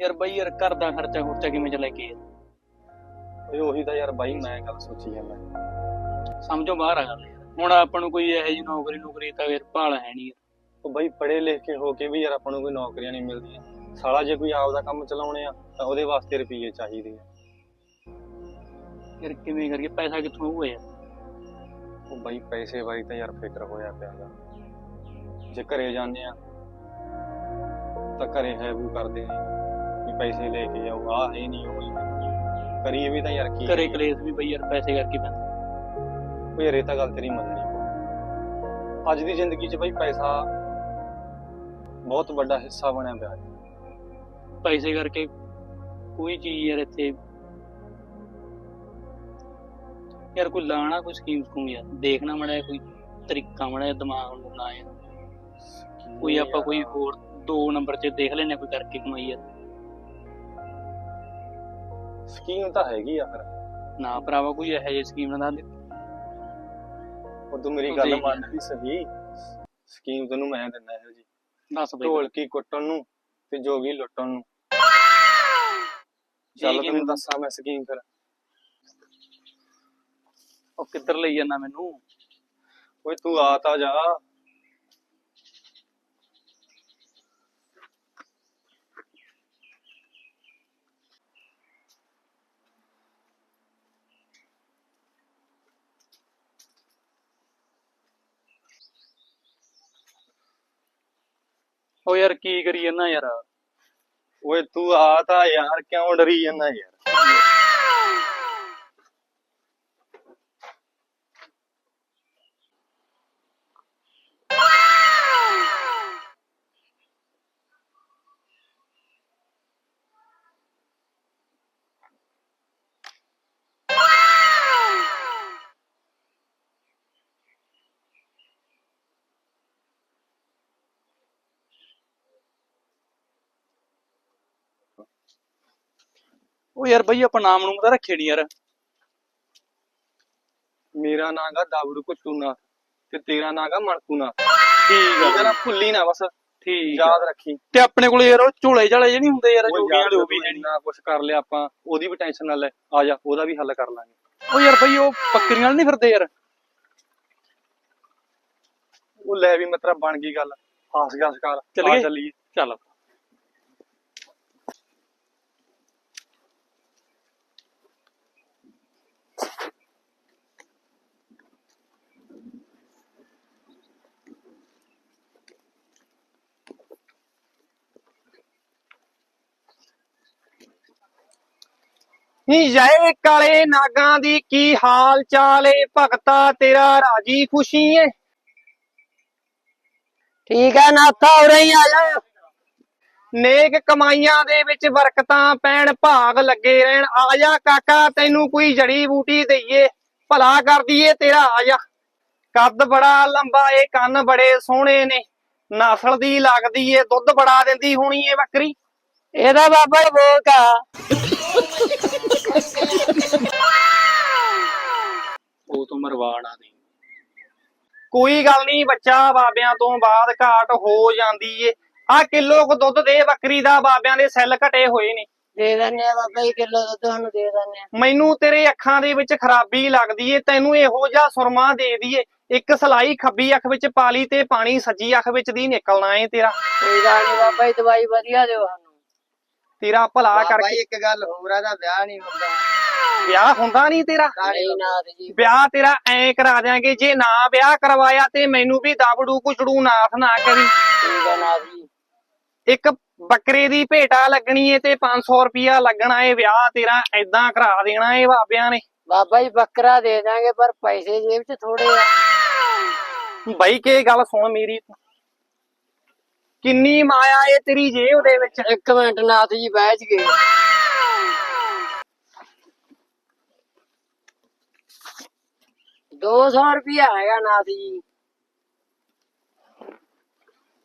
ਯਾਰ ਬਈ ਯਾਰ ਘਰ ਦਾ ਖਰਚਾ ਖੁਰਚਾ ਕਿਵੇਂ ਚਲਾ ਕੇ ਓਏ ਉਹੀ ਤਾਂ ਯਾਰ ਬਾਈ ਮੈਂ ਗੱਲ ਸੋਚੀ ਜਾਂਦਾ। ਸਮਝੋ ਬਾਹਰ ਆ ਗੱਲ ਯਾਰ। ਹੁਣ ਆਪਾਂ ਨੂੰ ਕੋਈ ਇਹੋ ਜਿਹੀ ਨੌਕਰੀ ਨੌਕਰੀ ਤਾਂ ਯਾਰ ਭਾਲ ਹੈ ਨਹੀਂ ਉਹ ਬਾਈ ਪੜ੍ਹੇ ਲਿਖ ਕੇ ਹੋ ਕੇ ਵੀ ਯਾਰ ਆਪਾਂ ਨੂੰ ਕੋਈ ਨੌਕਰੀਆਂ ਨਹੀਂ ਮਿਲਦੀਆਂ। ਸਾਲਾ ਜੇ ਕੋਈ ਆਪਦਾ ਕੰਮ ਚਲਾਉਣੇ ਆ ਤਾਂ ਉਹਦੇ ਵਾਸਤੇ ਰੁਪਈਏ ਚਾਹੀਦੇ ਆ। ਯਾਰ ਕਿਵੇਂ ਕਰੀਏ? ਪੈਸਾ ਕਿੱਥੋਂ ਯਾਰ? ਉਹ ਬਾਈ ਪੈਸੇ ਬਾਰੇ ਤਾਂ ਯਾਰ ਫਿਕਰ ਹੋਇਆ ਪਿਆ ਗਾ। ਜੇ ਘਰੇ ਜਾਂਦੇ ਆ ਤਾਂ ਘਰੇ ਹੈ ਵੀ ਕਰਦੇ ਨੇ ਵੀ ਪੈਸੇ ਲੈ ਕੇ ਜਾਓ ਆ ਹੈ ਨਹੀਂ ਉਹ ਨਹੀਂ ਕਰੀਏ ਵੀ ਤਾਂ ਯਾਰ ਕੀ ਘਰੇ ਕਲੇਸ਼ ਵੀ ਬਈ ਯਾਰ ਪੈਸੇ ਕਰਕੇ ਪੈਂਦਾ। ਉਹ ਯਾਰ ਇਹ ਤਾਂ ਗੱਲ ਤੇਰੀ ਮੰਨਣੀ। ਅੱਜ ਦੀ ਜ਼ਿੰਦਗੀ 'ਚ ਬਾਈ ਪੈਸਾ ਬਹੁਤ ਵੱਡਾ ਹਿੱਸਾ ਬਣਿਆ ਪਿਆ। ਹੈ ਪੈਸੇ ਕਰਕੇ ਕੋਈ ਚੀਜ਼ ਯਾਰ ਇੱਥੇ। ਯਾਰ ਕੋਈ ਲਾਣਾ ਕੋਈ ਸਕੀਮ ਸਕੂਮ ਯਾਰ ਦੇਖਣਾ ਮੜਿਆ ਕੋਈ ਤਰੀਕਾ ਮੜਿਆ ਦਿਮਾਗ ਨੂੰ ਨਾ ਯਾਰ ਕੋਈ ਆਪਾਂ ਕੋਈ ਹੋਰ ਦੋ ਨੰਬਰ 'ਚ ਦੇਖ ਲੈਣੇ ਕੋਈ ਕਰਕੇ ਕਮਾਈ ਯਾਰ ਸਕੀਮ ਤਾਂ ਹੈਗੀ ਆ ਫਿਰ। ਨਾ ਭਰਾਵਾ ਕੋਈ ਇਹੋ ਜਿਹੀ ਸਕੀਮ ਨਾ ਦੱਸ ਉਹ ਤੂੰ ਮੇਰੀ ਗੱਲ ਮੰਨ ਵੀ ਸਹੀ। ਸਕੀਮ ਤੈਨੂੰ ਮੈਂ ਦਿੰਦਾ ਇਹੋ ਜੀ ਦੱਸ ਬਈ। ਢੋਲਕੀ ਕੁੱਟਣ ਨੂੰ ਤੇ ਜੋਗੀ ਲੁੱਟਣ ਨੂੰ। ਚੱਲ। ਤੈਨੂੰ ਦੱਸਾਂ ਮੈਂ ਸਕੀਮ ਫਿਰ। ਉਹ ਕਿੱਧਰ ਲਈ ਜਾਂਦਾ ਮੈਨੂੰ? ਓਏ ਤੂੰ ਆ ਤਾਂ ਜਾ। ਉਹ ਯਾਰ ਕੀ ਕਰੀ ਜਾਂਦਾ ਯਾਰ। ਓਏ ਤੂੰ ਆ ਤਾਂ ਯਾਰ ਕਿਉਂ ਡਰੀ ਜਾਂਦਾ ਯਾਰ? ਉਹ ਯਾਰ ਬਈ ਆਪਾਂ ਨਾਮ ਨੂੰ ਤਾਂ ਰੱਖੇ ਨਹੀਂ ਯਾਰ। ਮੇਰਾ ਨਾਂ ਗਾ ਦਾਵੜੂ ਕੁੱਟੂਨਾ ਤੇ ਤੇਰਾ ਨਾਂ ਗਾ ਮਣਕੂਨਾ ਠੀਕ ਹੈ ਨਾ ਭੁੱਲੀ ਨਾ ਬਸ। ਠੀਕ ਆ। ਯਾਦ ਰੱਖੀ। ਤੇ ਆਪਣੇ ਕੋਲ ਯਾਰ ਉਹ ਝੋਲੇ ਝਾਲੇ ਜਿਹੇ ਨਹੀਂ ਹੁੰਦੇ ਯਾਰ ਜੋਗੀਆਂ ਵਾਲੇ ਉਹ ਵੀ ਨੀ। ਕੁਛ ਕਰ ਲਿਆ ਆਪਾਂ ਉਹਦੀ ਵੀ ਟੈਨਸ਼ਨ ਨਾ ਲੈ। ਆ ਜਾ ਉਹਦਾ ਵੀ ਹੱਲ ਕਰ ਲਾਂਗੇ। ਉਹ ਯਾਰ ਬਈ ਉਹ ਬੱਕਰੀਆਂ ਨਹੀਂ ਫਿਰਦੇ ਯਾਰ। ਉਹ ਲੈ ਵੀ ਮਤਰਾ ਬਣ ਗਈ ਗੱਲ। ਹਾਸ ਗਾਸ ਕਰ ਚੱਲ ਆ ਗਏ? ਚੱਲੀਏ। ਚੱਲ। ਨੀ ਜਾਏ ਕਾਲੇ ਨਾਗਾਂ ਦੀ ਕੀ ਹਾਲ ਚਾਲ ਏ? ਭਗਤਾ ਤੇਰਾ ਰਾਜੀ ਖੁਸ਼ੀ ਏ। ਠੀਕ ਹੈ ਨਾਥਾ, ਉਰੇ ਹੀ ਆ ਜਾ। ਨੇਕ ਕਮਾਈਆਂ ਦੇ ਵਿੱਚ ਬਰਕਤਾਂ ਪੈਣ, ਭਾਗ ਲੱਗੇ ਰਹਿਣ। ਆ ਜਾ ਕਾਕਾ, ਤੈਨੂੰ ਕੋਈ ਜੜੀ ਬੂਟੀ ਦਈਏ। ਭਲਾ ਕਰ ਦਈਏ ਤੇਰਾ ਆ ਜਾ। ਕੱਦ ਬੜਾ ਲੰਬਾ ਏ, ਕੰਨ ਬੜੇ ਸੋਹਣੇ ਨੇ। ਨਸਲ ਦੀ ਲੱਗਦੀ ਏ, ਦੁੱਧ ਬੜਾ ਦਿੰਦੀ ਹੋਣੀ ਏ ਬੱਕਰੀ। ਇਹਦਾ ਬਾਬਾ ਬੋਕਾ ਉਹ ਤੋਂ ਮਰਵਾਣਾ ਨਹੀਂ ਕੋਈ ਗੱਲ ਨਹੀਂ ਬੱਚਾ ਬਾਬਿਆਂ ਤੋਂ ਬਾਅਦ ਘਾਟ ਹੋ ਜਾਂਦੀ ਏ। ਆ ਕਿਲੋ ਕੁ ਦੁੱਧ ਦੇ ਬੱਕਰੀ ਦਾ ਬਾਬਿਆਂ ਦੇ ਸੈੱਲ ਘਟੇ ਹੋਏ ਨੇ। ਦੇ ਦਿੰਦੇ ਆ ਬਾਬਾ ਜੀ ਕਿਲੋ ਦੁੱਧ ਤੁਹਾਨੂੰ ਦੇ ਦਿੰਦੇ ਆ। ਮੈਨੂੰ ਤੇਰੇ ਅੱਖਾਂ ਦੇ ਵਿੱਚ ਖਰਾਬੀ ਲੱਗਦੀ ਏ ਤੈਨੂੰ ਇਹੋ ਜਿਹਾ ਸੁਰਮਾ ਦੇ ਦਈਏ। ਇੱਕ ਸਲਾਈ ਖੱਬੀ ਅੱਖ ਵਿੱਚ ਪਾ ਲਈ ਤੇ ਪਾਣੀ ਸੱਜੀ ਅੱਖ ਵਿੱਚ ਦੀ ਨਿਕਲਣਾ ਏ ਤੇਰਾ। ਕੋਈ ਗੱਲ ਨਹੀਂ ਬਾਬਾ ਜੀ ਦਵਾਈ ਵਧੀਆ ਦਿਓ ਸਾਨੂੰ। ਤੇਰਾ ਭਲਾ ਕਰਕੇ ਇੱਕ ਗੱਲ ਹੋਰ ਆ ਦਾ ਵਿਆਹ ਨਹੀਂ ਹੁੰਦਾ। ਵਿਆਹ ਹੁੰਦਾ ਨਹੀਂ ਤੇਰਾ? ਨਹੀਂ ਨਾਥ ਜੀ। ਵਿਆਹ ਤੇਰਾ ਐ ਕਰਾ ਦਿਆਂਗੇ ਜੇ ਨਾ ਵਿਆਹ ਕਰਵਾਇਆ ਤੇ ਮੈਨੂੰ ਵੀ ਦਬੜੂ ਕੁਚੜੂ ਨਾਥ ਨਾ ਕਰੀ। ਠੀਕ ਹੈ ਨਾਥ ਜੀ। ਇੱਕ ਬੱਕਰੇ ਦੀ ਭੇਟਾ ਲੱਗਣੀ ਏ ਤੇ 500 ਰੁਪਿਆ ਲੱਗਣਾ ਏ ਵਿਆਹ ਤੇਰਾ ਐਦਾਂ ਕਰਾ ਦੇਣਾ ਏ ਬਾਬਿਆਂ ਨੇ। ਬਾਬਾ ਜੀ ਬੱਕਰਾ ਦੇ ਦਾਂਗੇ ਪਰ ਪੈਸੇ ਜੇਬ 'ਚ ਥੋੜੇ ਆ। ਬਾਈ ਕੇ ਗੱਲ ਸੁਣ ਮੇਰੀ ਕਿੰਨੀ ਮਾਇਆ ਏ ਤੇਰੀ ਜੇਬ ਦੇ ਵਿੱਚ? ਇੱਕ ਮਿੰਟ ਨਾਥ ਜੀ ਬੈਠ ਗਏ 200 ਰੁਪਿਆ ਹੈਗਾ ਨਾਥ ਜੀ।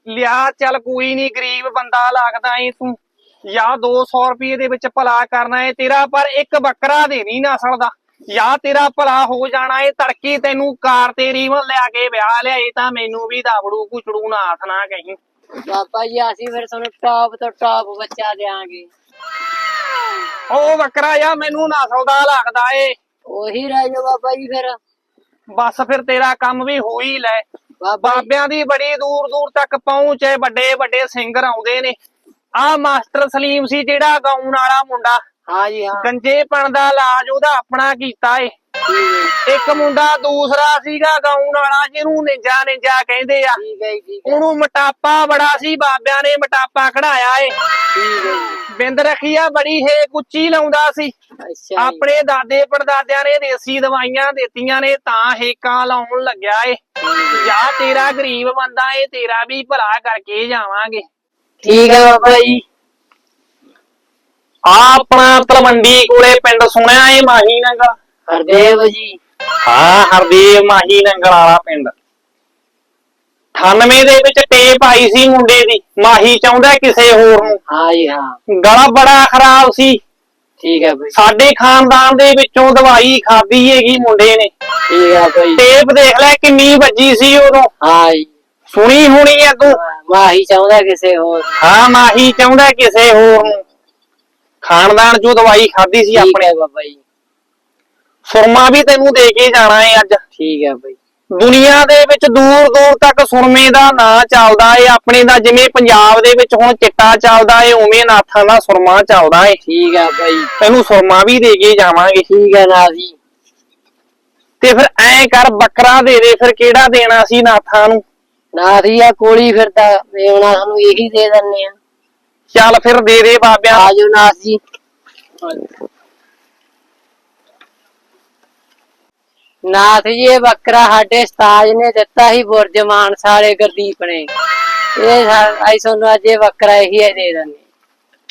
ਲਿਆ ਚੱਲ ਕੋਈ ਨਹੀਂ ਗਰੀਬ ਬੰਦਾ ਲੱਗਦਾ ਏ ਤੂੰ। ਜਾਂ 200 ਰੁਪਏ ਦੇ ਵਿੱਚ ਭਲਾ ਕਰਨਾ ਏ ਤੇਰਾ ਪਰ ਇੱਕ ਬੱਕਰਾ ਦੇ ਨਹੀਂ ਨਸਲ ਦਾ ਜਾਂ ਤੇਰਾ ਭਲਾ ਹੋ ਜਾਣਾ ਏ ਤੜਕੇ ਤੈਨੂੰ ਕਾਰ ਤੇ ਰੀਵਨ ਲਿਆ ਕੇ ਵਿਆਹ ਲਿਆਏ ਤਾਂ ਮੈਨੂੰ ਵੀ ਦਾਬੜੂ ਕੁਚੜੂ ਨਾ ਹੱਥ ਨਾ ਕਹੀਂ। ਬਾਬਾ ਜੀ ਅਸੀਂ ਫਿਰ ਤੁਹਾਨੂੰ ਟਾਪ ਤੋਂ ਟਾਪ ਬੱਚਾ ਦੇਾਂਗੇ ਉਹ ਬੱਕਰਾ ਯਾ ਮੈਨੂੰ ਨਸਲ ਦਾ ਲੱਗਦਾ ਏ। ਉਹੀ ਰਹਿ ਜਾ ਬਾਬਾ ਜੀ ਫਿਰ। ਬਸ ਫਿਰ ਤੇਰਾ ਕੰਮ ਵੀ ਹੋ ਹੀ ਲੈ। ਬਾਬਾ ਜੀ, ਬਾਬਿਆਂ ਦੀ ਬੜੀ ਦੂਰ ਦੂਰ ਤੱਕ ਪਹੁੰਚ ਏ ਵੱਡੇ ਵੱਡੇ ਸਿੰਗਰ ਆਉਂਦੇ ਨੇ। ਆ ਮਾਸਟਰ ਸਲੀਮ ਸੀ ਜਿਹੜਾ ਗਾਉਣ ਵਾਲਾ ਮੁੰਡਾ। ਹਾਂ ਜੀ ਹਾਂ। ਗੰਜੇਪਣ ਦਾ ਇਲਾਜ ਉਹਦਾ ਆਪਣਾ ਕੀਤਾ ਏ। ਇੱਕ ਮੁੰਡਾ ਦੂਸਰਾ ਸੀਗਾ ਗਾਉਣ ਵਾਲਾ ਜਿਹਨੂੰ ਨਿੰਜਾ ਨਿੰਜਾ ਕਹਿੰਦੇ ਆ। ਠੀਕ ਹੈ ਜੀ, ਠੀਕ ਹੈ। ਉਹਨੂੰ ਮਟਾਪਾ ਬੜਾ ਸੀ ਬਾਬਿਆਂ ਨੇ ਮਟਾਪਾ ਕਢਾਇਆ ਏ। ਠੀਕ ਹੈ ਜੀ। ਬਿੰਦ ਰਖੀਆ ਬੜੀ ਹੇਕ ਉੱਚੀ ਲਾਉਂਦਾ ਸੀ। ਅੱਛਾ ਆਪਣੇ ਦਾਦੇ ਪੜਦਾਦਿਆਂ ਨੇ ਦੇਸੀ ਦਵਾਈਆਂ ਦਿੱਤੀਆਂ ਨੇ ਤਾਂ ਹੇਕਾਂ ਲਾਉਣ ਲੱਗਿਆ ਏ। ਜਾਂ ਤੇਰਾ ਗਰੀਬ ਬੰਦਾ ਏ ਤੇਰਾ ਵੀ ਭਲਾ ਕਰਕੇ ਜਾਵਾਂਗੇ। ਠੀਕ ਹੈ ਬਾਬਾ ਜੀ। ਆ ਆਪਣਾ ਤਲਵੰਡੀ ਕੋਲੇ ਪਿੰਡ ਸੁਣਿਆ ਏ ਮਾਹੀ ਨੰਗਲ ਹਰਦੇਵ ਜੀ। ਹਾਂ ਹਰਦੇਵ ਮਾਹੀ ਨੰਗਲ ਵਾਲਾ ਪਿੰਡ। 98 ਦੇ ਵਿੱਚ ਟੇਪ ਆਈ ਸੀ ਮੁੰਡੇ ਦੀ। ਮਾਹੀ ਚਾਹੁੰਦਾ ਕਿਸੇ ਹੋਰ ਨੂੰ। ਹਾਂ ਜੀ ਹਾਂ। ਗਲਾ ਬੜਾ ਖਰਾਬ ਸੀ। ਠੀਕ ਹੈ ਬਾਈ। ਸਾਡੇ ਖਾਨਦਾਨ ਦੇ ਵਿੱਚੋਂ ਦਵਾਈ ਖਾਦੀ ਹੈਗੀ ਮੁੰਡੇ ਨੇ। ਠੀਕ ਹੈ ਬਾਈ। ਟੇਪ ਦੇਖ ਲੈ ਕਿੰਨੀ ਵੱਜੀ ਸੀ ਉਦੋਂ। ਹਾਂ ਜੀ। ਸੁਣੀ ਹੋਣੀ ਐ ਤੂੰ। ਮਾਹੀ ਚਾਹੁੰਦਾ ਕਿਸੇ ਹੋਰ ਹਾਂ ਮਾਹੀ ਚਾਹੁੰਦਾ ਕਿਸੇ ਹੋਰ ਨੂੰ। ਖਾਨਦਾਨ ਚੋਂ ਦਵਾਈ ਖਾਦੀ ਸੀ ਠੀਕ ਆਪਣੇ। ਹੈ ਬਾਬਾ ਜੀ। ਸੁਰਮਾ ਵੀ ਤੈਨੂੰ ਦੇ ਕੇ ਜਾਣਾ ਏ ਅੱਜ। ਠੀਕ ਹੈ ਬਾਈ। ਦੁਨੀਆ ਦੇ ਵਿੱਚ ਦੂਰ ਦੂਰ ਤੱਕ ਸੁਰਮੇ ਦਾ ਨਾਂ ਚੱਲਦਾ ਏ ਆਪਣੇ ਦਾ ਜਿਵੇਂ ਪੰਜਾਬ ਦੇ ਵਿੱਚ ਹੁਣ ਚਿੱਟਾ ਚੱਲਦਾ ਏ ਉਵੇਂ ਨਾਥਾਂ ਦਾ ਸੁਰਮਾ ਚੱਲਦਾ ਏ। ਠੀਕ ਹੈ ਬਾਈ। ਤੈਨੂੰ ਸੁਰਮਾ ਵੀ ਦੇ ਕੇ ਜਾਵਾਂਗੇ। ਠੀਕ ਹੈ ਨਾ ਜੀ। ਤੇ ਫਿਰ ਐਂ ਕਰ ਬੱਕਰਾ ਦੇ ਦੇ ਫਿਰ ਕਿਹੜਾ ਦੇਣਾ ਸੀ ਨਾਥਾਂ ਨੂੰ? ਨਾ ਜੀ ਆ ਕੋਲੀ ਫਿਰਦਾ ਦੇਵਣਾ ਸਾਨੂੰ ਇਹੀ ਦੇ ਦਿੰਨੇ ਆ। ਚੱਲ ਫਿਰ ਦੇ ਦੇ ਬਾਬਿਆਂ। ਆਜੋ ਨਾਥ ਜੀ। ਨਾਥ ਜੀ ਇਹ ਬੱਕਰਾ ਸਾਡੇ ਸਤਾਜ ਨੇ ਦਿੱਤਾ ਸੀ ਬੁਰਜਮਾਨ ਸਾਰੇ ਗੁਰਦੀਪ ਨੇ। ਇਹ ਆਈ ਸਾਨੂੰ ਅੱਜ ਇਹ ਬੱਕਰਾ ਇਹੀ ਹੈ ਦੇ ਦਿੰਨੇ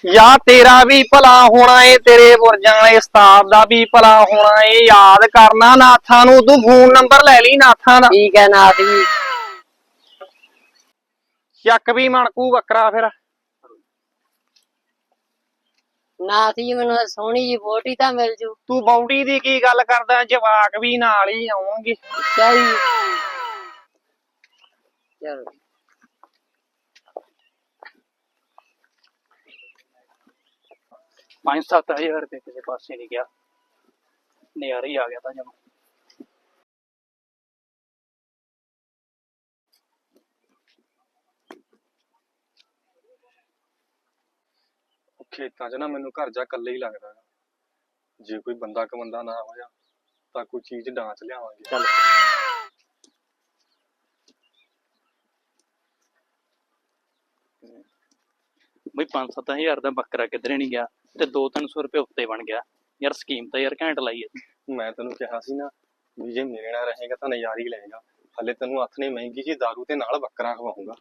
ਯਾ ਤੇਰਾ ਵੀ ਭਲਾ ਹੋਣਾ ਏ ਤੇਰੇ ਬੁਰਜਾਂ ਵਾਲੇ ਉਸਤਾਦ ਦਾ ਵੀ ਭਲਾ ਹੋਣਾ ਏ ਯਾਦ ਕਰਨਾ ਨਾਥਾਂ ਨੂੰ ਤੂੰ ਫੋਨ ਨੰਬਰ ਲੈ ਲਈ ਨਾਥਾਂ ਦਾ। ਠੀਕ ਹੈ ਨਾਥ ਜੀ। ਚੱਕ ਵੀ ਮਣਕੂ ਬੱਕਰਾ ਫਿਰ। ਨਾਥ ਜੀ ਮੈਨੂੰ ਸੋਹਣੀ ਜੀ ਬੋਟੀ ਤਾਂ ਮਿਲ ਜੂ। ਤੂੰ ਬੌਡੀ ਦੀ ਕੀ ਗੱਲ ਕਰਦਾ ਜਵਾਕ ਵੀ ਨਾਲ ਹੀ ਆਉਣਗੇ। ਜੀ। ਚਲੋ ਪੰਜ ਸੱਤ ਹਜ਼ਾਰ ਰੁਪਏ ਕਿਸੇ ਪਾਸੇ ਨਹੀਂ ਗਿਆ। ਨਜ਼ਾਰਾ ਹੀ ਆ ਗਿਆ ਤਾਂ ਜਮਾ। ਖੇਤਾਂ 'ਚ ਨਾ ਮੈਨੂੰ ਘਰ ਜਾ ਇਕੱਲੇ ਹੀ ਲੱਗਦਾ ਗਾ। ਜੇ ਕੋਈ ਬੰਦਾ ਕਮੰਦਾ ਨਾ ਹੋਇਆ ਤਾਂ ਕੋਈ ਚੀਜ਼ ਡਾਂਚ ਲਿਆਵਾਂਗੇ। ਚੱਲ। ਬਈ 5-7000 ਦਾ ਬੱਕਰਾ ਕਿਧਰੇ ਨਹੀਂ ਗਿਆ ਤੇ 2-300 ਰੁਪਏ ਉੱਤੇ ਬਣ ਗਿਆ। ਯਾਰ ਸਕੀਮ ਤਾਂ ਯਾਰ ਘੈਂਟ ਲਾਈ ਐ ਮੈਂ ਤੈਨੂੰ ਕਿਹਾ ਸੀ ਨਾ ਵੀ ਜੇ ਮੇਰੇ ਨਾਲ ਰਹੇਗਾ ਤਾਂ ਨਜ਼ਾਰੀ ਲਏਗਾ। ਹਲੇ ਤੈਨੂੰ ਹੱਥ ਨੇ ਮਹਿੰਗੀ ਜੀ ਦਾਰੂ ਤੇ ਨਾਲ ਬੱਕਰਾ ਖਵਾਉਂਗਾ।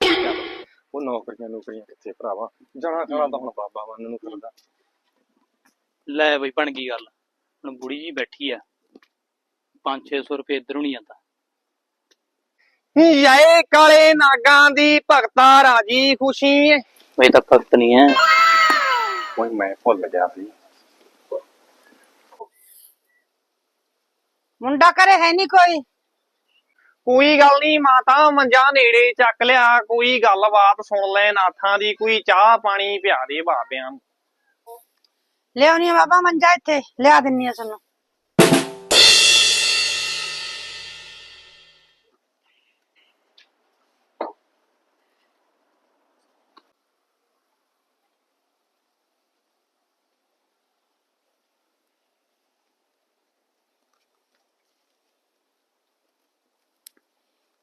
ਉਹ ਨੌਕਰੀਆਂ ਨੌਕਰੀਆਂ ਕਿੱਥੇ ਭਰਾਵਾ? ਜਾਣਾ ਖਾਣਾ ਤਾਂ ਹੁਣ ਬਾਬਾ ਮੰਨ ਨੂੰ ਕਰਦਾ। ਲੈ ਬਈ ਬਣ ਗਈ ਗੱਲ। ਹੁਣ ਬੁੜੀ ਜੀ ਬੈਠੀ ਆ। 5-600 ਰੁਪਏ ਇਧਰੋਂ ਨਹੀਂ ਜਾਂਦਾ। ਜੈ ਕਾਲੇ ਨਾਗਾਂ ਦੀ ਭਗਤਾ ਰਾਜੀ ਖੁਸ਼ੀ ਬਈ ਤਾਂ ਫਕਤ ਨਹੀਂ ਹੈ ਓਏ ਮੈਂ ਭੁੱਲ ਗਿਆ ਸੀ। ਮੁੰਡਾ ਕਰੇ ਹੈ ਨਹੀਂ ਕੋਈ। ਕੋਈ ਗੱਲ ਨਹੀਂ ਮਾਤਾ ਮੰਜਾ ਨੇੜੇ ਚੱਕ ਲਿਆ, ਕੋਈ ਗੱਲਬਾਤ ਸੁਣ ਲੈ ਨਾਥਾਂ ਦੀ, ਕੋਈ ਚਾਹ ਪਾਣੀ ਪਿਆ ਦੇ ਬਾਬਿਆਂ ਨੂੰ। ਲਿਆਉਣੀ ਆ ਬਾਬਾ ਮੰਜਾ ਇੱਥੇ, ਲਿਆ ਦਿੰਨੀ ਆ ਸਾਨੂੰ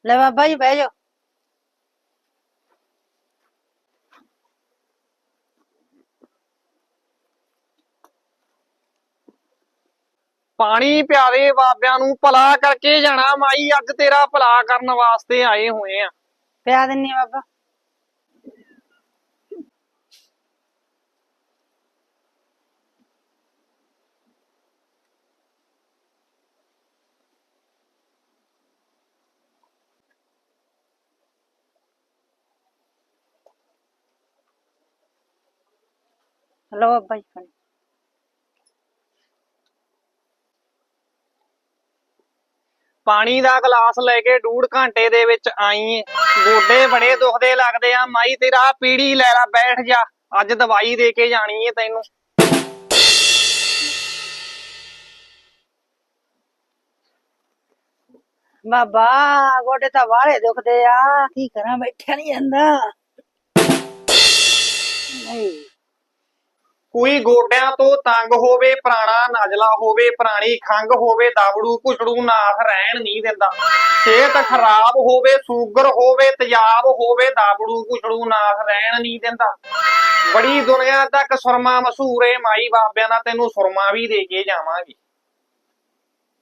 ਲੈ ਬਾਬਾ ਜੀ ਬਹਿ ਜਾਓ। ਪਾਣੀ ਪਿਆ ਦੇ ਬਾਬਿਆਂ ਨੂੰ ਭਲਾ ਕਰਕੇ ਜਾਣਾ ਮਾਈ ਅੱਜ ਤੇਰਾ ਭਲਾ ਕਰਨ ਵਾਸਤੇ ਆਏ ਹੋਏ ਆ। ਪਿਆ ਦਿੰਨੀ ਆ ਬਾਬਾ। ਲਓ ਜੀ ਪਾਣੀ। ਪਾਣੀ ਦਾ ਗਲਾਸ ਲੈ ਕੇ ਡੂਢ ਘੰਟੇ ਦੇ ਵਿੱਚ ਆਈ। ਗੋਡੇ ਬੜੇ ਦੁਖਦੇ ਲੱਗਦੇ ਆ ਮਾਈ ਤੇਰਾ ਪੀੜੀ ਲੈ ਲਾ ਬੈਠ ਜਾ। ਅੱਜ ਦਵਾਈ ਦੇ ਕੇ ਜਾਣੀ ਏ ਤੈਨੂੰ। ਬਾਬਾ ਗੋਡੇ ਤਾਂ ਵਾਲੇ ਦੁਖਦੇ ਆ। ਕੀ ਕਰਾਂ ਬੈਠਿਆ ਨਹੀਂ ਜਾਂਦਾ। ਨਹੀਂ। ਕੋਈ ਗੋਡਿਆਂ ਤੋਂ ਤੰਗ ਹੋਵੇ ਪੁਰਾਣਾ ਨਜਲਾ ਹੋਵੇ ਪੁਰਾਣੀ ਖੰਗ ਹੋਵੇ ਦਾਵੜੂ ਕੁਛੜੂ ਨਾਥ ਰਹਿਣ ਨਹੀਂ ਦਿੰਦਾ। ਸਿਹਤ ਖਰਾਬ ਹੋਵੇ ਸ਼ੂਗਰ ਹੋਵੇ ਤੇਜ਼ਾਬ ਹੋਵੇ ਦਾਵੜੂ ਕੁਛੜੂ ਨਾਥ ਰਹਿਣ ਨਹੀਂ ਦਿੰਦਾ। ਬੜੀ ਦੁਨੀਆ ਤੱਕ ਸੁਰਮਾ ਮਸ਼ਹੂਰ ਏ ਮਾਈ ਬਾਬਿਆਂ ਦਾ ਤੈਨੂੰ ਸੁਰਮਾ ਵੀ ਦੇ ਕੇ ਜਾਵਾਂਗੇ।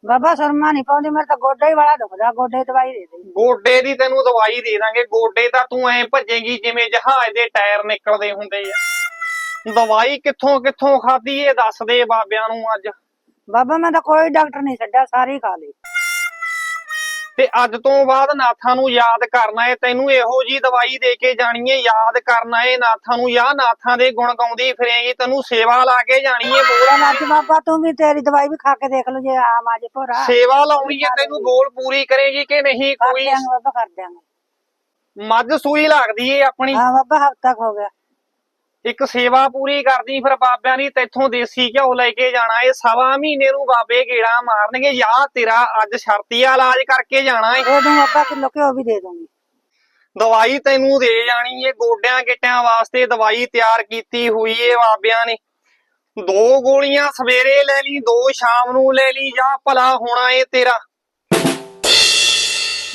ਬਾਬਾ ਸ਼ਰਮਾ ਨਹੀਂ ਪਾਉਂਦੀ ਮੇਰੇ ਤਾਂ ਗੋਡਾ ਹੀ ਵਾਲਾ ਦੁਖਦਾ ਗੋਡੇ ਦਵਾਈ ਦੇ ਦੇ। ਗੋਡੇ ਦੀ ਤੈਨੂੰ ਦਵਾਈ ਦੇ ਦਾਂਗੇ ਗੋਡੇ ਤਾਂ ਤੂੰ ਐ ਭੱਜੇਗੀ ਜਿਵੇਂ ਜਹਾਜ਼ ਦੇ ਟਾਇਰ ਨਿਕਲਦੇ ਹੁੰਦੇ ਆ। ਦਵਾਈ ਕਿੱਥੋਂ ਕਿੱਥੋਂ ਖਾਧੀ ਏ? ਦੱਸ ਦੇ ਬਾਬਿਆਂ ਨੂੰ ਅੱਜ। ਬਾਬਾ ਮੈਂ ਤਾਂ ਕੋਈ ਡਾਕਟਰ ਨਹੀਂ ਛੱਡਿਆ ਸਾਰੇ ਹੀ ਖਾ ਲਏ। ਤੇ ਅੱਜ ਤੋਂ ਬਾਅਦ ਨਾਥਾਂ ਨੂੰ ਯਾਦ ਕਰਨਾ ਏ ਤੈਨੂੰ ਇਹੋ ਜੀ ਦਵਾਈ ਦੇ ਕੇ ਜਾਣੀ ਏ ਯਾਦ ਕਰਨਾ ਏ। ਨਾਥਾਂ ਨੂੰ ਯਾ ਨਾਥਾਂ ਦੇ ਗੁਣ ਗਾਉਂਦੀ ਫਿਰੇਂਗੀ ਤੈਨੂੰ ਸੇਵਾ ਲਾ ਕੇ ਜਾਣੀ ਏ ਬੋਲ ਚੱਲ ਅੱਜ ਬਾਬਾ ਤੂੰ ਵੀ ਤੇਰੀ ਦਵਾਈ ਵੀ ਖਾ ਕੇ ਦੇਖ ਲਓ ਜੇ ਆਮ ਆ ਜੇ ਭੋਰਾ। ਸੇਵਾ ਲਾਉਣੀ ਏ ਤੈਨੂੰ ਬੋਲ ਪੂਰੀ ਕਰੇਗੀ ਕਿ ਨਹੀਂ ਕਰ ਕੋਈ? ਦਿਆਂਗੇ ਬਾਬਾ ਕਰ ਦਿਆਂਗੇ। ਮੱਝ ਸੂਈ ਲੱਗਦੀ ਏ ਆਪਣੀ। ਹਾਂ ਬਾਬਾ ਹਫਤਾ ਹੋ ਗਿਆ। ਇੱਕ ਸੇਵਾ ਪੂਰੀ ਕਰਦੀ ਫਿਰ ਬਾਬਿਆਂ ਦੀ ਤੈਥੋਂ ਦੇਸੀ ਘਿਓ ਲੈ ਕੇ ਜਾਣਾ। ਏ ਸਵਾ ਮਹੀਨੇ ਨੂੰ ਬਾਬੇ ਗੇੜਾ ਮਾਰਨਗੇ ਯਾ ਤੇਰਾ ਅੱਜ ਸ਼ਰਤੀਆ ਇਲਾਜ ਕਰਕੇ ਜਾਣਾ ਏ। ਦੇ ਦੂੰ ਬਾਬਾ ਕਿਲੋ ਘਿਓ ਵੀ ਦੇ ਦੂੰਗੀ ਦਵਾਈ ਤੈਨੂੰ ਦੇ ਜਾਣੀ ਏ ਗੋਡਿਆਂ ਗਿੱਟਿਆਂ ਵਾਸਤੇ ਦਵਾਈ ਤਿਆਰ ਕੀਤੀ ਹੋਈ ਏ ਬਾਬਿਆਂ ਨੇ। ਦੋ ਗੋਲੀਆਂ ਸਵੇਰੇ ਲੈ ਲਈ ਦੋ ਸ਼ਾਮ ਨੂੰ ਲੈ ਲਈ ਜਾਂ ਭਲਾ ਹੋਣਾ ਏ ਤੇਰਾ।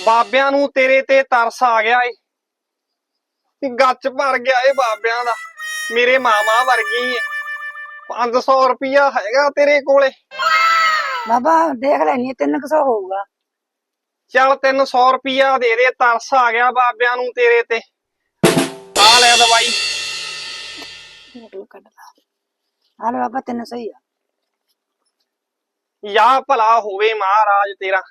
ਬਾਬਿਆਂ ਨੂੰ ਤੇਰੇ ਤੇ ਤਰਸ ਆ ਗਿਆ ਏ। ਗੱਚ ਭਰ ਗਿਆ ਏ ਬਾਬਿਆਂ ਦਾ। ਮੇਰੇ ਮਾਮਾ ਵਰਗੀ ਏ 500 ਰੁਪਿਆ ਹੈਗਾ ਤੇਰੇ ਕੋਲੇ। ਬਾਬਾ ਦੇਖ ਲੈਣੀ 300 ਹੋਊਗਾ। ਚੱਲ 300 ਰੁਪਿਆ ਦੇ ਦੇ ਤਰਸ ਆ ਗਿਆ ਬਾਬਿਆਂ ਨੂੰ ਤੇਰੇ ਤੇ। ਆ ਲੈ ਦਵਾਈ। ਨਿਕਲ ਕੱਢ ਲਾ। ਹਾਲੇ ਬਾਬਾ 300 ਹੀ ਆ। ਯਾ ਭਲਾ ਹੋਵੇ ਮਹਾਰਾਜ ਤੇਰਾ।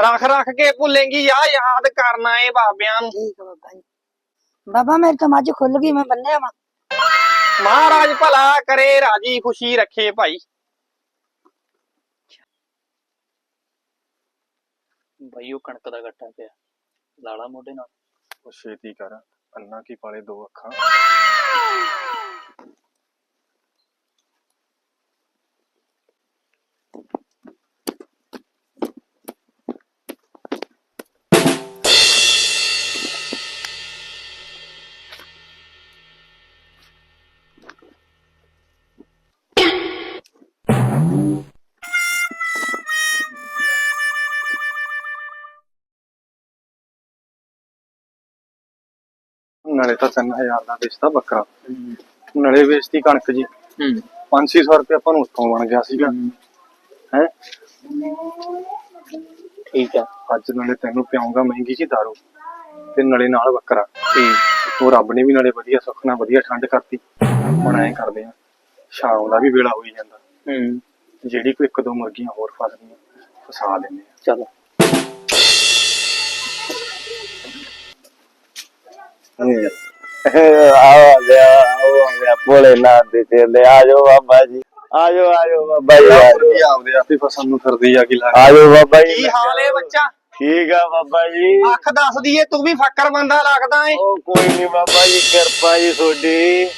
ਰੱਖ ਰੱਖ ਕੇ ਭੁੱਲੇਂਗੀ ਯਾ ਯਾਦ ਕਰਨਾ ਏ ਬਾਬਿਆਂ ਨੂੰ। ਠੀਕ ਬਾਬਾ ਜੀ। ਬਾਬਾ ਮੇਰੀ ਤਾਂ ਮੱਝ ਖੁੱਲ ਗਈ ਮੈਂ ਬੰਨਿਆ ਵਾ। ਮਹਾਰਾਜ ਭਲਾ ਕਰੇ ਰਾਜੀ ਖੁਸ਼ੀ ਰੱਖੇ ਭਾਈ। ਬਈ ਉਹ ਕਣਕ ਦਾ ਗੱਟਾ ਪਿਆ। ਲਾਲਾ ਮੋਢੇ ਨਾਲ। ਉਹ ਛੇਤੀ ਕਰ ਅੰਨਾ ਕੀ ਪਾਲੇ ਦੋ ਅੱਖਾਂ। ਨਾਲੇ ਤਾਂ 3000 ਦਾ ਵੇਚਦਾ ਬੱਕਰਾ। ਨਾਲੇ ਵੇਚਤੀ ਕਣਕ ਜੀ। ਹੂੰ। 500 ਰੁਪਏ ਆਪਾਂ ਨੂੰ ਉੱਥੋਂ ਬਣ ਗਿਆ ਸੀਗਾ। ਹੈ। ਠੀਕ ਆ। ਅੱਜ ਨਾਲੇ ਤੈਨੂੰ ਪਿਆਉਂਗਾ ਮਹਿੰਗੀ ਜੀ ਦਾਰੂ। ਤੇ ਨਾਲੇ ਨਾਲ ਬੱਕਰਾ। ਉਹ ਰੱਬ ਨੇ ਵੀ ਨਾਲੇ ਵਧੀਆ ਸੁੱਖ ਨਾਲ ਵਧੀਆ ਠੰਡ ਕਰਤੀ। ਹੁਣ ਐਂ ਕਰਦੇ ਆ। ਸ਼ਾਮ ਦਾ ਵੀ ਵੇਲਾ ਹੋਈ ਜਾਂਦਾ। ਹੂੰ। ਜਿਹੜੀ ਕੋਈ ਇੱਕ ਦੋ ਮੁਰਗੀਆਂ ਹੋਰ ਫਸਦੀਆਂ ਫਸਾ ਲੈਂਦੇ ਆ। ਚਲ। ਭੋਲੇ ਨਾਥ ਦੇ ਚੇਲੇ ਆ ਜਾਓ ਬਾਬਾ ਜੀ ਆ ਜਾਓ ਆ ਜਾਓ ਬਾਬਾ ਜੀ ਆ ਜਾਓ ਮੁਰਗੀ ਆਪਦੇ ਆਪੇ ਫਸਣ ਨੂੰ ਫਿਰਦੀ ਆ ਕੀ ਲੱਗ ਆ ਜਾਓ ਬਾਬਾ ਜੀ। ਕੀ ਹਾਲ ਏ ਬੱਚਾ? ਠੀਕ ਆ ਬਾਬਾ ਜੀ। ਅੱਖ ਦੱਸਦੀ ਏ ਤੂੰ ਵੀ ਫੱਕਰ ਬੰਦਾ ਲੱਗਦਾ ਏ। ਉਹ ਕੋਈ ਨਹੀਂ ਬਾਬਾ ਜੀ ਕਿਰਪਾ ਜੀ ਤੁਹਾਡੀ।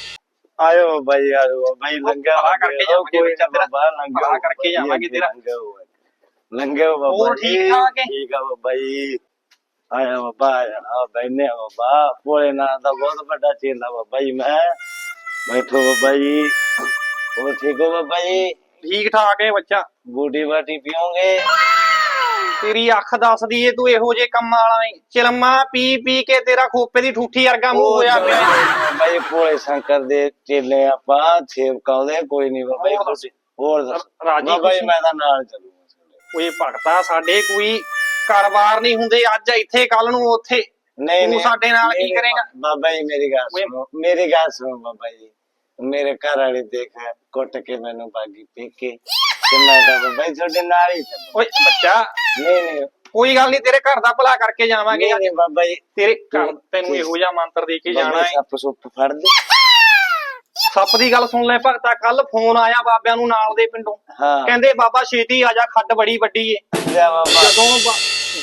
ਆਇਓ ਬਾਬਾ ਜੀ ਆਇਓ ਬਾਬਾ ਜੀ ਲੰਗਾ ਕਰਕੇ ਜਾਵਾਂਗੇ ਬੱਚਾ ਤੇਰਾ। ਬਾਬਾ ਲੰਗਾ ਕਰਕੇ ਜਾਵਾਂਗੇ ਤੇਰਾ। ਲੰਗੇ ਬਾਬਾ ਜੀ। ਠੀਕ ਠਾਕ ਏ? ਠੀਕ ਆ ਬਾਬਾ ਜੀ। ਆਇਆ ਬਾਬਾ ਆ ਬੈਨੇ ਬਾਬਾ। ਭੋਲੇ ਨਾਥ ਦਾ ਬਹੁਤ ਵੱਡਾ ਚੇਲਾ ਬਾਬਾ ਜੀ ਮੈਂ ਬੈਠੋ ਬਾਬਾ ਜੀ। ਹੋਰ ਠੀਕ ਹੋ ਬਾਬਾ ਜੀ? ਠੀਕ ਠਾਕ ਏ ਬੱਚਾ। ਬੂਟੀ ਬਾਟੀ ਪੀਓਗੇ? ਤੇਰੀ ਅੱਖ ਦੱਸਦੀ ਏ ਤੂੰ ਇਹੋ ਜੇ ਕੰਮਾਂ ਵਾਲਾ ਏ। ਚਲਮਾ ਪੀ ਪੀ ਕੇ ਤੇਰਾ ਖੋਪੇ ਦੀ ਠੂਠੀ ਵਰਗਾ ਮੂੰਹ ਹੋਇਆ ਪਿਆ। ਜੀ ਭੋਲੇ ਸ਼ੰਕਰ ਦੇ ਚੇਲੇ ਆਪਾਂ ਸੇਵਕਾਂ ਉਹਦੇ ਕੋਈ ਨਹੀਂ ਬਾਬਾ ਜੀ ਹੋਰ ਰਾਜੀ ਖੁਸ਼ੀ। ਮੈਂ ਤਾਂ ਨਾਲ ਚੱਲੂਗਾ। ਕੋਈ ਭਗਤਾ ਸਾਡੇ ਕੋਈ ਕਾਰੋਬਾਰ ਨਹੀਂ ਹੁੰਦੇ ਅੱਜ ਇੱਥੇ ਕੱਲ ਨੂੰ ਉੱਥੇ। ਨਹੀਂ ਤੂੰ ਨਹੀਂ। ਸਾਡੇ ਨਾਲ ਕੀ ਕਰੇਗਾ? ਬਾਬਾ ਜੀ ਮੇਰੀ ਗੱਲ। ਸੁਣੋ। ਮੇਰੀ ਗੱਲ ਸੁਣੋ ਬਾਬਾ ਜੀ। ਮੇਰੇ ਘਰ ਵਾਲੀ ਦੇਖ ਕੁੱਟ ਕੇ ਮੈਨੂੰ ਬਾਗੀ ਪੀ ਕੇ ਤੇ ਮੈਂ ਤਾਂ ਬਾਬਾ ਜੀ ਤੁਹਾਡੇ ਨਾਲ ਹੀ ਓਏ ਬੱਚਾ। ਨਹੀਂ ਨਹੀਂ। ਕੋਈ ਗੱਲ ਨਹੀਂ ਤੇਰੇ ਘਰ ਦਾ ਭਲਾ ਕਰਕੇ ਜਾਵਾਂਗੇ ਨਹੀਂ ਬਾਬਾ ਜੀ। ਤੇਰੇ ਘਰ ਤੈਨੂੰ। ਇਹੋ ਜਿਹਾ ਮੰਤਰ ਦੇ ਕੇ ਜਾਣਾ ਏ। ਸੱਪ ਸੁੱਪ ਫੜ ਦੇ। ਸੱਪ ਦੀ ਗੱਲ ਸੁਣ ਲੈ ਭਗਤਾ ਕੱਲ ਫੋਨ ਆਇਆ ਬਾਬਿਆਂ ਨੂੰ ਨਾਲ ਦੇ ਪਿੰਡੋਂ। ਹਾਂ। ਕਹਿੰਦੇ ਬਾਬਾ ਛੇਤੀ ਆ ਜਾ ਖੱਡ ਬੜੀ ਵੱਡੀ ਏ। ਜਦੋਂ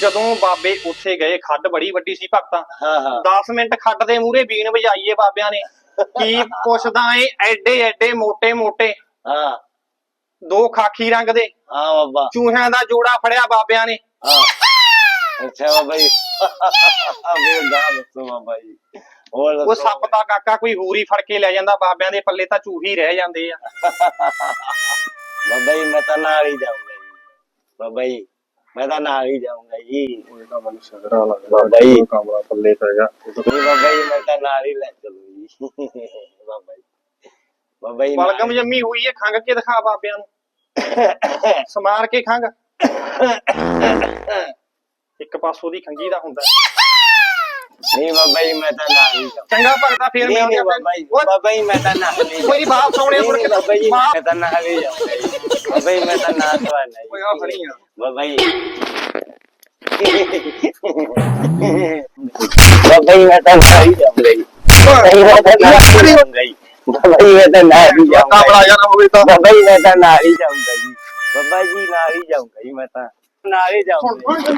ਜਦੋਂ ਬਾਬੇ ਉੱਥੇ ਗਏ ਖੱਡ ਬੜੀ ਵੱਡੀ ਸੀ ਭਗਤਾਂ। ਹਾਂ ਹਾਂ। 10 ਮਿੰਟ ਖੱਡ ਦੇ ਮੂਹਰੇ ਬੀਨ ਵਜਾਈਏ ਬਾਬਿਆਂ ਨੇ। ਕੀ ਪੁੱਛਦਾ ਏ ਐਡੇ ਐਡੇ ਮੋਟੇ ਮੋਟੇ। ਹਾਂ। ਦੋ ਖਾਖੀ ਰੰਗ ਦੇ। ਹਾਂ ਬਾਬਾ। ਚੂਹਿਆਂ ਦਾ ਜੋੜਾ ਫੜਿਆ ਬਾਬਿਆਂ ਨੇ। ਹਾਂ। ਅੱਛਾ ਬਾਬਾ ਜੀ। ਮੇਰੇ ਦਾ ਦੱਸੋ ਬਾਬਾ ਜੀ। ਉਹ ਸੱਪ ਦਾ ਕਾਕਾ ਕੋਈ ਹੂਰੀ ਫੜ ਕੇ ਲੈ ਜਾਂਦਾ ਬਾਬਿਆਂ ਦੇ ਪੱਲੇ ਤਾਂ ਚੂਹੀ ਰਹਿ ਜਾਂਦੇ ਆ। ਬਾਬਾ ਜੀ ਮੈਂ ਤਾਂ ਨਾਲ ਹੀ ਜਾਊਂਗਾ ਜੀ। ਬਾਬਾ ਜੀ ਮੈਂ ਤਾਂ ਨਾਲ ਹੀ ਜਾਊਂਗਾ ਜੀ। ਉਹ ਤਾਂ ਮੈਨੂੰ ਸਗਰਾ ਲੱਗਦਾ ਬਾਬਾ ਜੀ। ਉਹ ਕਮਰਾ ਪੱਲੇ ਪੈ ਗਿਆ ਜੀ ਬਾਬਾ ਜੀ ਮੈਂ ਤਾਂ ਨਾਲ ਹੀ ਲੈ ਚਲੂ ਜੀ। ਬਾਬਾ ਜੀ। ਬਾਬਾ ਜੀ ਨਾਲ- ਬਲਗਮ ਜੰਮੀ ਹੋਈ ਏ ਖੰਗ ਕੇ ਦਿਖਾ ਬਾਬਿਆਂ ਨੂੰ। ਸਮਾਰ ਕੇ ਖੰਗ ਇੱਕ ਪਾਸੋਂ ਦੀ ਖੰਗੀ ਦਾ ਹੁੰਦਾ। ਨਹੀਂ ਬਾਬਾ ਜੀ ਮੈਂ ਤਾਂ ਨਾਲ ਹੀ ਜਾਊਂਗਾ। ਚੰਗਾ ਭਗਤਾ ਫੇਰ ਨਹੀਂ ਮਿਲਦੇ ਬਾਬਾ ਜੀ ਓਏ, ਬਾਬਾ ਜੀ ਮੈਂ ਤਾਂ ਨਾਲ ਹੀ ਕੋਈ ਨਹੀਂ ਬਾਪ ਸੋਹਣੇ ਮੁੜ ਕੇ। ਬਾਬਾ ਜੀ ਮੈਂ ਤਾਂ ਨਾਲ ਹੀ ਜਾਊਂਗਾ ਜੀ ਮੈਂ ਤਾਂ ਨਾਲ ਤੁਹਾਡਾ ਓਏ ਆ ਫੜੀ ਆ ਬਾਬਾ ਜੀ ਬਾਬਾ ਜੀ ਮੈਂ ਤਾਂ ਨਾਲ ਹੀ ਜਾਊਂਗਾ ਜੀ ਬਾਬਾ ਜੀ ਮੈਂ ਤਾਂ ਨਾਲ ਹੀ ਜਾਊਂਗਾ ਜੀ ਜੀ ਮੈਂ ਤਾਂ ਨਾਲ ਹੀ ਜਾਊਂਗਾ ਕਾਬਲਾ ਜਾਣਾ ਹੋਵੇ ਤਾਂ ਬਾਬਾ ਜੀ ਮੈਂ ਤਾਂ ਨਾਲ ਹੀ ਜਾਊਂਗਾ ਜੀ ਬਾਬਾ ਜੀ ਨਾਲ ਹੀ ਜਾਊਂਗਾ ਜੀ ਮੈਂ ਤਾਂ ਨਾਲ ਹੀ ਜਾਊਂਗਾ ਜੀ।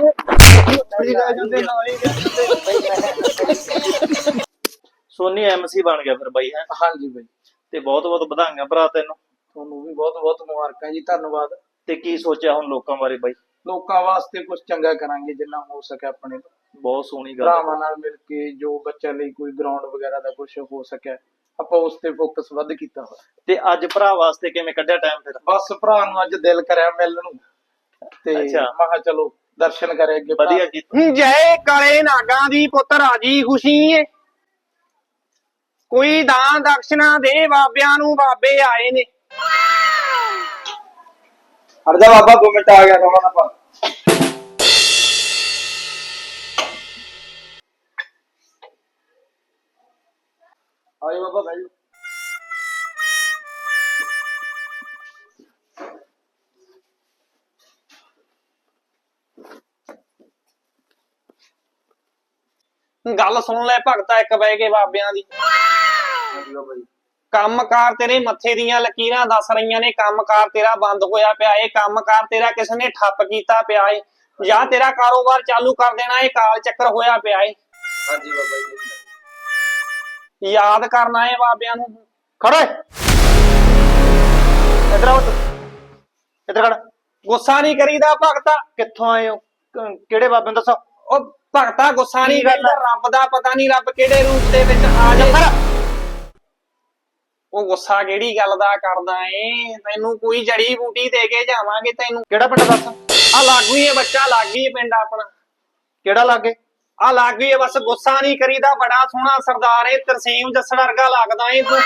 ਸੋਨੀ ਐਮਸੀ ਬਣ ਗਿਆ ਫਿਰ ਬਾਈ ਹੈ ਹਾਂਜੀ ਬਾਈ ਤੇ ਬਹੁਤ ਬਹੁਤ ਵਧਾਈਆਂ ਭਰਾ ਤੈਨੂੰ ਤੁਹਾਨੂੰ ਵੀ ਬਹੁਤ ਬਹੁਤ ਮੁਬਾਰਕਾਂ ਜੀ ਧੰਨਵਾਦ। ਤੇ ਕੀ ਸੋਚਿਆ ਹੁਣ ਲੋਕਾਂ ਬਾਰੇ ਬਾਈ? ਲੋਕਾਂ ਵਾਸਤੇ ਕੁਝ ਚੰਗਾ ਕਰਾਂਗੇ ਜਿੰਨਾ ਹੋ ਸਕੇ ਆਪਣੇ ਤੋਂ। ਬਹੁਤ ਸੋਹਣੀ ਗੱਲ ਹੈ। ਭਰਾਵਾਂ ਨਾਲ ਮਿਲ ਕੇ ਜੋ ਬੱਚਿਆਂ ਲਈ ਕੋਈ ਗਰਾਊਂਡ ਵਗੈਰਾ ਦਾ ਕੁਝ ਹੋ ਸਕਿਆ ਆਪਾਂ ਉਸ ਤੇ ਫੋਕਸ ਵੱਧ ਕੀਤਾ ਹੋਇਆ। ਤੇ ਅੱਜ ਭਰਾ ਵਾਸਤੇ ਕਿਵੇਂ ਕੱਢਿਆ ਟਾਈਮ ਫਿਰ? ਬਸ ਭਰਾ ਨੂੰ ਅੱਜ ਦਿਲ ਕਰਿਆ ਮਿਲਣ ਨੂੰ। ਤੇ ਅੱਛਾ। ਮੈਂ ਕਿਹਾ ਚਲੋ ਦਰਸ਼ਨ ਕਰੇ ਅੱਗੇ। ਵਧੀਆ ਕੀਤਾ। ਜੈ ਕਾਲੇ ਨਾਗਾਂ ਦੀ ਪੁੱਤ ਰਾਜੀ ਖੁਸ਼ੀ ਏ। ਕੋਈ ਦਾਨ ਦਕਸ਼ਨਾ ਦੇ ਬਾਬਿਆਂ ਨੂੰ ਬਾਬੇ ਆਏ ਨੇ। ਹਟ ਜਾ ਬਾਬਾ 2 ਮਿੰਟ ਆ ਗਿਆ ਕਮਾ ਨਾ ਪਾ। ਆਇਓ ਬਾਬਾ ਭਾਈ ਗੱਲ ਸੁਣ ਲੈ ਭਗਤਾ ਇੱਕ ਬਹਿ ਕੇ ਬਾਬਿਆਂ ਦੀ। ਕੰਮਕਾਰ ਤੇਰੇ ਮੱਥੇ ਦੀਆਂ ਲਕੀਰਾਂ ਦੱਸ ਰਹੀਆਂ ਨੇ ਕੰਮਕਾਰ ਤੇਰਾ ਬੰਦ ਹੋਇਆ ਪਿਆ ਏ ਕੰਮਕਾਰ ਤੇਰਾ ਕਿਸ ਨੇ ਠੱਪ ਕੀਤਾ ਪਿਆ ਏ। ਜਾਂ ਤੇਰਾ ਕਾਰੋਬਾਰ ਚਾਲੂ ਕਰ ਦੇਣਾ ਏ ਕਾਲ ਚੱਕਰ ਹੋਇਆ ਪਿਆ ਏ। ਹਾਂਜੀ ਬਾਬਾ ਜੀ। ਯਾਦ ਕਰਨਾ ਏ ਬਾਬਿਆਂ ਨੂੰ। ਖੜੇ ਇਧਰ ਆਓ ਤੂੰ। ਇੱਧਰ ਖੜ। ਗੁੱਸਾ ਨਹੀਂ ਕਰੀਦਾ ਭਗਤਾ। ਕਿੱਥੋਂ ਆਏ ਹੋ? ਕਿਹੜੇ ਬਾਬੇ ਨੂੰ ਦੱਸੋ? ਉਹ ਭਗਤਾ ਗੁੱਸਾ ਨਹੀਂ ਕਰਦਾ ਰੱਬ ਦਾ ਪਤਾ ਨਹੀਂ ਰੱਬ ਕਿਹੜੇ ਰੂਪ ਦੇ ਵਿੱਚ ਆ ਜਾਏ ਉਹ ਗੁੱਸਾ ਕਿਹੜੀ ਗੱਲ ਦਾ ਕਰਦਾ ਏ? ਤੈਨੂੰ ਕੋਈ ਜੜੀ ਬੂਟੀ ਦੇ ਕੇ ਜਾਵਾਂਗੇ ਤੈਨੂੰ। ਕਿਹੜਾ ਪਿੰਡ ਦੱਸ? ਆ ਲਾਗੂ ਹੀ ਏ ਬੱਚਾ, ਲਾਗੀ ਏ ਪਿੰਡ ਆਪਣਾ। ਕਿਹੜਾ ਲਾਗੇ? ਆ ਲਾਗੂ ਏ ਬਸ, ਗੁੱਸਾ ਨਹੀਂ ਕਰੀਦਾ, ਬੜਾ ਸੋਹਣਾ ਸਰਦਾਰ ਏ। ਤਰਸੀਮ ਜੱਸੜ ਵਰਗਾ ਲੱਗਦਾ ਏ ਤੂੰ।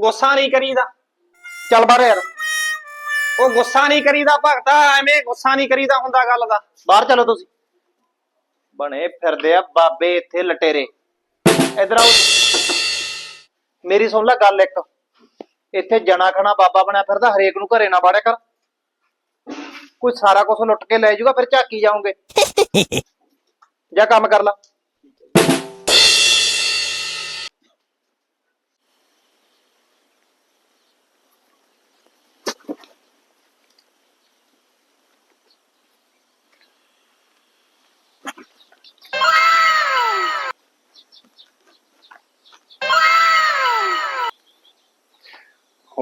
ਗੁੱਸਾ ਨਹੀਂ ਕਰੀਦਾ। ਚੱਲ ਬਾਹਰ ਯਾਰ। ਉਹ ਗੁੱਸਾ ਨਹੀਂ ਕਰੀਦਾ ਭਗਤਾ, ਐਵੇਂ ਗੁੱਸਾ ਨਹੀਂ ਕਰੀਦਾ ਹੁੰਦਾ ਗੱਲ ਦਾ। ਬਾਹਰ ਚਲੋ ਤੁਸੀਂ। ਬਣੇ ਫਿਰਦੇ ਆ ਬਾਬੇ ਇੱਥੇ ਲਟੇਰੇ। ਇਧਰ ਆਓ। ਮੇਰੀ ਸੁਣ ਲੈ ਗੱਲ ਇੱਕ। ਇੱਥੇ ਜਣਾ ਖਣਾ ਬਾਬਾ ਬਣਿਆ ਫਿਰਦਾ ਹਰੇਕ ਨੂੰ ਘਰੇ ਨਾ ਬਾੜਿਆ ਕਰ। ਕੋਈ ਸਾਰਾ ਕੁਝ ਲੁੱਟ ਕੇ ਲੈ ਜਾਊਗਾ ਫਿਰ ਝਾਕੀ ਜਾਓਗੇ ਜਾਂ ਕੰਮ ਕਰ ਲਾ।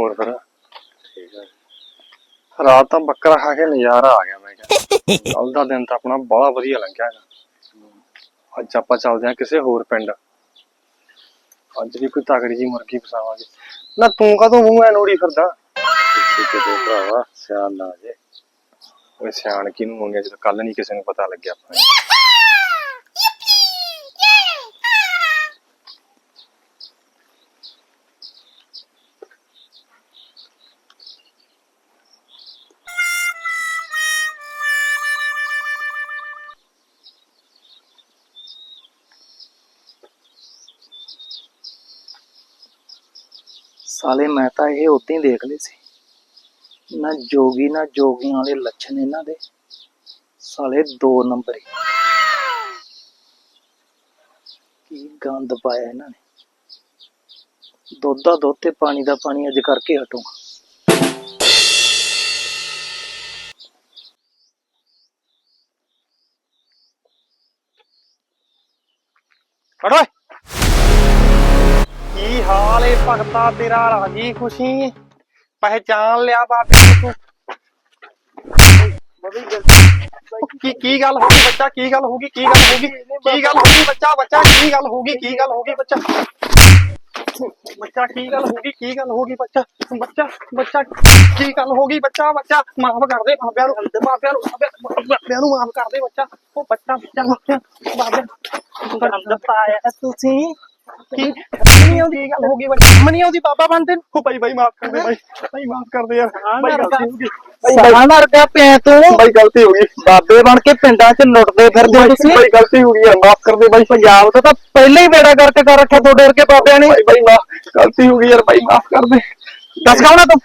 ਹੋਰ ਫਿਰ। ਠੀਕ ਹੈ ਰਾਤ ਤਾਂ ਬੱਕਰਾ ਖਾ ਕੇ ਨਜ਼ਾਰਾ ਆ ਗਿਆ ਮੈਂ ਕਿਹਾ। ਕੱਲ ਦਾ ਦਿਨ ਤਾਂ ਆਪਣਾ ਬੜਾ ਵਧੀਆ ਲੰਘਿਆ ਹੈਗਾ। ਅੱਜ ਆਪਾਂ ਚੱਲਦੇ ਹਾਂ ਕਿਸੇ ਹੋਰ ਪਿੰਡ। ਅੱਜ ਵੀ ਕੋਈ ਤਗੜੀ ਜੀ ਮੁਰਗੀ ਫਸਾਵਾਂਗੇ। ਨਾ ਤੂੰ ਕਦੋਂ ਮੂੰਹ ਐ ਨੋੜੀ ਫਿਰਦਾ? ਕਿਤੇ ਭਰਾਵਾ ਸਿਆਣ ਨਾ ਜੇ। ਓਏ ਸਿਆਣ ਕਿਹਨੂੰ ਮੰਗਿਆ ਜਦੋਂ ਕੱਲ ਨਹੀਂ ਕਿਸੇ ਨੂੰ ਪਤਾ ਲੱਗਿਆ। ਆਪਾਂ ਸਾਲੇ ਮੈਂ ਤਾਂ ਇਹ ਉਦਾਂ ਹੀ ਦੇਖ ਲਏ ਸੀ। ਨਾ ਜੋਗੀ ਨਾ ਜੋਗੀਆਂ ਵਾਲੇ ਲੱਛਣ ਇਹਨਾਂ ਦੇ। ਸਾਲੇ 2 ਨੰਬਰ ਹੀ। ਕੀ ਗੰਦ ਪਾਇਆ ਇਹਨਾਂ ਨੇ। ਦੁੱਧ ਦਾ ਦੁੱਧ ਤੇ ਪਾਣੀ ਦਾ ਪਾਣੀ ਅੱਜ ਕਰਕੇ ਹਟੋ। ਫੜ ਕੀ ਭਗਤਾ ਤੇਰਾ ਰਾਜੀ ਖੁਸ਼ੀ। ਪਹਿਚਾਨ ਲਿਆ ਬਾਬੇ ਤੂੰ। ਕੀ ਕੀ ਗੱਲ ਹੋ ਗਈ ਬੱਚਾ? ਕੀ ਗੱਲ ਹੋ ਗਈ? ਕੀ ਗੱਲ ਹੋ ਗਈ? ਕੀ ਗੱਲ ਹੋ ਗਈ ਬੱਚਾ? ਬੱਚਾ, ਕੀ ਗੱਲ ਹੋ ਗਈ? ਕੀ ਗੱਲ ਹੋ ਗਈ ਬੱਚਾ? ਬੱਚਾ, ਕੀ ਗੱਲ ਹੋ ਗਈ? ਕੀ ਗੱਲ ਹੋ ਗਈ ਬੱਚਾ? ਬੱਚਾ ਬੱਚਾ, ਕੀ ਗੱਲ ਹੋ ਗਈ ਬੱਚਾ? ਬੱਚਾ, ਮਾਫ ਕਰ ਦੇ ਬਾਬਿਆਂ ਨੂੰ। ਬਾਬਿਆਂ ਨੂੰ, ਬਾਬਿਆਂ- ਨੂੰ ਮਾਫ ਕਰ ਦੇ ਬੱਚਾ। ਉਹ ਬੱਚਾ ਬੱਚਾ ਬੱਚਾ। ਬਾਬਿਆਂ ਤੁਸੀਂ। ਕੀ? ਨਹੀਂ ਆਉਂਦੀ ਗੱਲ ਹੋ ਗਈ? ਬੱਚਾ ਮਨੀ ਆਉਂਦੀ ਬਾਬਾ ਬੰਦੇ ਨੂੰ? ਉਹ ਭਾਈ ਭਾਈ ਮਾਫ ਕਰ ਦੇ ਭਾਈ। ਭਾਈ ਮਾਫ ਕਰ ਦੇ ਯਾਰ। ਭਾਈ ਗਲਤੀ ਹੋ ਗਈ। ਸਾਲਾ ਨਰਗਾ ਪਿਆ ਤੂੰ। ਭਾਈ ਗਲਤੀ ਹੋ ਗਈ। ਬਾਬੇ ਬਣ ਕੇ ਪਿੰਡਾਂ 'ਚ ਲੁੱਟਦੇ ਫਿਰਦੇ ਹੋ ਤੁਸੀਂ। ਭਾਈ ਗਲਤੀ ਹੋ ਗਈ ਯਾਰ ਮਾਫ ਕਰ ਦੇ ਭਾਈ। ਪੰਜਾਬ ਤੋਂ ਤਾਂ ਪਹਿਲਾਂ ਹੀ ਬੇੜਾ ਕਰਕੇ ਕਰ ਰੱਖਿਆ ਤੁਹਾਡੇ ਵਰਗੇ ਬਾਬਿਆਂ ਨੇ। ਮਾਫ ਗਲਤੀ ਹੋ ਗਈ ਯਾਰ ਭਾਈ ਮਾਫ ਕਰ ਦੇ। ਦੱਸ ਕੌਣ ਆ ਤੂੰ?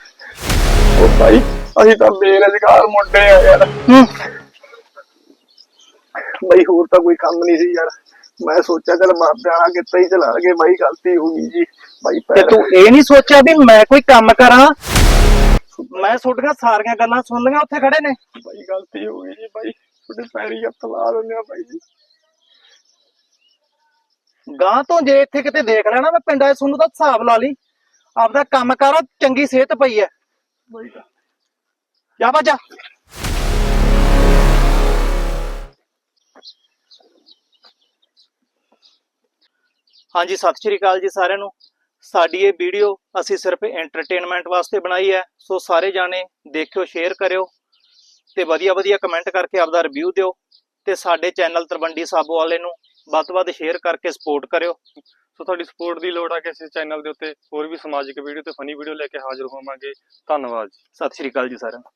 ਉਹ ਭਾਈ ਅਸੀਂ ਤਾਂ ਬੇਰੁਜ਼ਗਾਰ ਮੁੰਡੇ ਆ ਯਾਰ। ਭਾਈ ਹੋਰ ਤਾਂ ਕੋਈ ਕੰਮ ਨਹੀਂ ਸੀ ਯਾਰ। ਮੈਂ ਸੋਚਿਆ ਚਲ ਬਾਬਿਆਂ ਨਾਲ ਕਿੱਥੇ ਹੀ ਚਲਾ ਕੇ ਭਾਈ ਗਲਤੀ ਹੋ ਗਈ ਜੀ। ਭਾਈ ਤੇ ਪੈਰ ਤੂੰ ਇਹ ਨਹੀਂ ਸੋਚਿਆ ਵੀ ਮੈਂ ਕੋਈ ਕੰਮ ਕਰਾਂ? ਮੈਂ ਤੁਹਾਡੀਆਂ ਸਾਰੀਆਂ ਗੱਲਾਂ ਸੁਣ ਲਈਆਂ ਉੱਥੇ ਖੜੇ ਨੇ। ਭਾਈ ਗਲਤੀ ਹੋ ਗਈ ਜੀ ਭਾਈ ਤੁਹਾਡੇ ਪੈਰੀ ਹੱਥ ਲਾ ਦਿੰਦੇ ਆ ਭਾਈ ਜੀ। ਗਾਂ ਤੋਂ ਜੇ ਇੱਥੇ ਕਿਤੇ ਦੇਖ ਲੈਣਾ ਮੈਂ ਪਿੰਡਾਂ 'ਚ ਤੁਹਾਨੂੰ ਤਾਂ ਹਿਸਾਬ ਲਾ ਲਈ। ਆਪਦਾ ਕੰਮ ਕਰੋ ਚੰਗੀ ਸਿਹਤ ਪਈ ਐ ਜਾ ਬਾਜਾ। ਹਾਂਜੀ ਸਤਿ ਸ਼੍ਰੀ ਅਕਾਲ ਜੀ ਸਾਰਿਆਂ ਨੂੰ। ਸਾਡੀ ਇਹ ਵੀਡੀਓ ਅਸੀਂ ਸਿਰਫ ਐਂਟਰਟੇਨਮੈਂਟ ਵਾਸਤੇ ਬਣਾਈ ਹੈ। ਸੋ ਸਾਰੇ ਜਾਣੇ ਦੇਖਿਓ ਸ਼ੇਅਰ ਕਰਿਓ ਤੇ ਵਧੀਆ ਵਧੀਆ ਕਮੈਂਟ ਕਰਕੇ ਆਪਦਾ ਰਿਵਿਊ ਦਿਓ ਤੇ ਸਾਡੇ ਚੈਨਲ ਤਰਵੰਡੀ ਸਾਬੋ ਵਾਲੇ ਨੂੰ ਵੱਧ ਤੋਂ ਵੱਧ ਸ਼ੇਅਰ ਕਰਕੇ ਸਪੋਰਟ ਕਰਿਓ। ਸੋ ਤੁਹਾਡੀ ਸਪੋਰਟ ਦੀ ਲੋੜ ਆ ਕਿ ਅਸੀਂ ਚੈਨਲ ਦੇ ਉੱਤੇ ਹੋਰ ਵੀ ਸਮਾਜਿਕ ਵੀਡੀਓ ਤੇ ਫਨੀ ਵੀਡੀਓ ਲੈ ਕੇ ਹਾਜ਼ਰ ਹੋਵਾਂਗੇ। ਧੰਨਵਾਦ ਜੀ। ਸਤਿ ਸ਼੍ਰੀ ਅਕਾਲ ਜੀ ਸਾਰਿਆਂ ਨੂੰ।